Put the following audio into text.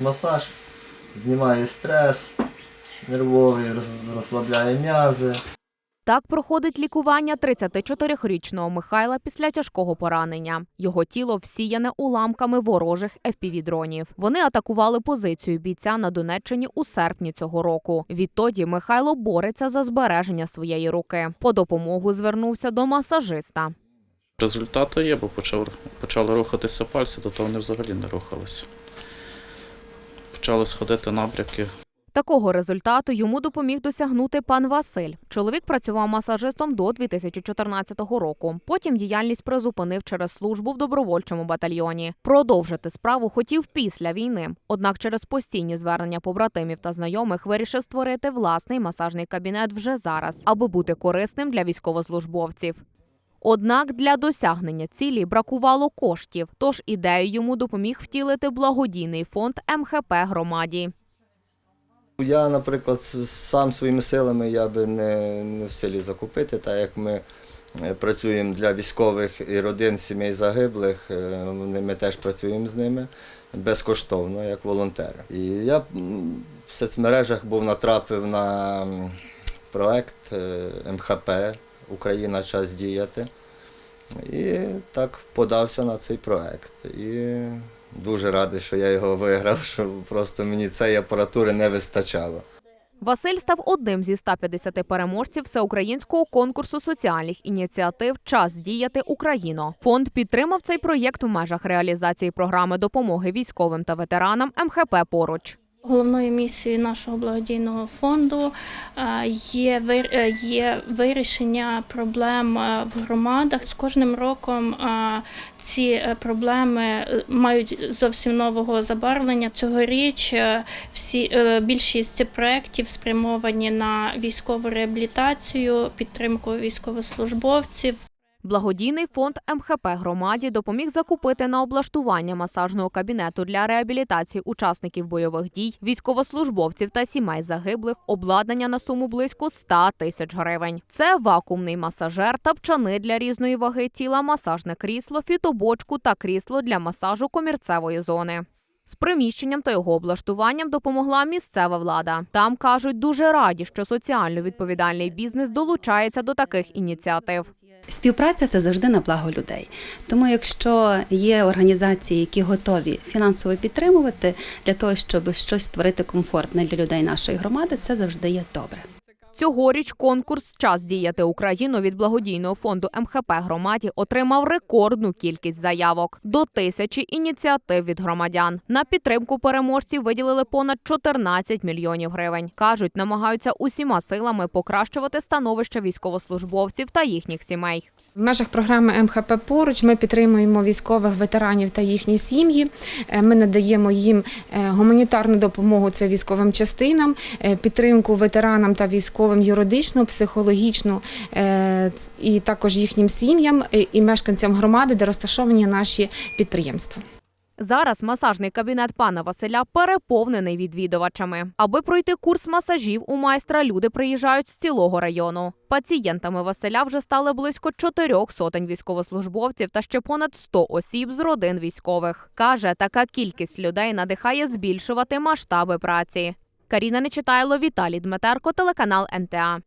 Масаж знімає стрес, нервовий, розслабляє м'язи. Так проходить лікування 34-річного Михайла після тяжкого поранення. Його тіло всіяне уламками ворожих FPV-дронів. Вони атакували позицію бійця на Донеччині у серпні цього року. Відтоді Михайло бореться за збереження своєї руки. По допомогу звернувся до масажиста. Результати є, бо почав, почали рухатися пальці, до того вони взагалі не рухалися. Почали сходити набряки. Такого результату йому допоміг досягнути пан Василь. Чоловік працював масажистом до 2014 року. Потім діяльність призупинив через службу в добровольчому батальйоні. Продовжити справу хотів після війни. Однак через постійні звернення побратимів та знайомих вирішив створити власний масажний кабінет вже зараз, аби бути корисним для військовослужбовців. Однак для досягнення цілі бракувало коштів, тож ідею йому допоміг втілити благодійний фонд МХП громаді. Я, наприклад, сам своїми силами я би не, не в силі закупити, так як ми е, працюємо для військових і родин сімей загиблих, е, ми теж працюємо з ними безкоштовно, як волонтери. І я в соцмережах був натрапив на проект е, МХП Україна час діяти. І так подався на цей проект. І дуже радий, що я його виграв, що просто мені цієї апаратури не вистачало. Василь став одним зі 150 переможців всеукраїнського конкурсу соціальних ініціатив Час діяти Україно. Фонд підтримав цей проєкт в межах реалізації програми допомоги військовим та ветеранам МХП поруч. Головною місією нашого благодійного фонду е, є, е, є вирішення проблем е, в громадах. З кожним роком ці проблеми мають зовсім нового забарвлення. Цьогоріч всі, більшість проєктів спрямовані на військову реабілітацію, підтримку військовослужбовців, Благодійний фонд МХП громаді допоміг закупити на облаштування масажного кабінету для реабілітації учасників бойових дій, військовослужбовців та сімей загиблих обладнання на суму близько 100 тисяч гривень. Це вакуумний масажер, тапчани для різної ваги тіла, масажне крісло, фітобочку та крісло для масажу комірцевої зони. З приміщенням та його облаштуванням допомогла місцева влада. Там кажуть, дуже раді, що соціально відповідальний бізнес долучається до таких ініціатив. Співпраця це завжди на благо людей. Тому, якщо є організації, які готові фінансово підтримувати для того, щоб щось створити комфортне для людей нашої громади, це завжди є добре. Цьогоріч конкурс Час діяти Україну від благодійного фонду МХП громаді отримав рекордну кількість заявок до тисячі ініціатив від громадян. На підтримку переможців виділили понад 14 мільйонів гривень. кажуть, намагаються усіма силами покращувати становище військовослужбовців та їхніх сімей. В межах програми МХП поруч ми підтримуємо військових ветеранів та їхні сім'ї. Е, Ми надаємо їм е, гуманітарну допомогу це військовим частинам, е, підтримку ветеранам та військовим юридичну, психологічну е, ц- і також їхнім сім'ям е, і мешканцям громади, де розташовані наші підприємства. Зараз масажний кабінет пана Василя переповнений відвідувачами. Аби пройти курс масажів у майстра, люди приїжджають з цілого району. Пацієнтами Василя вже стали близько чотирьох сотень військовослужбовців та ще понад 100 осіб з родин військових. Каже, така кількість людей надихає збільшувати масштаби праці. Каріна Нечитайло, Віталій Дмитерко, телеканал НТА.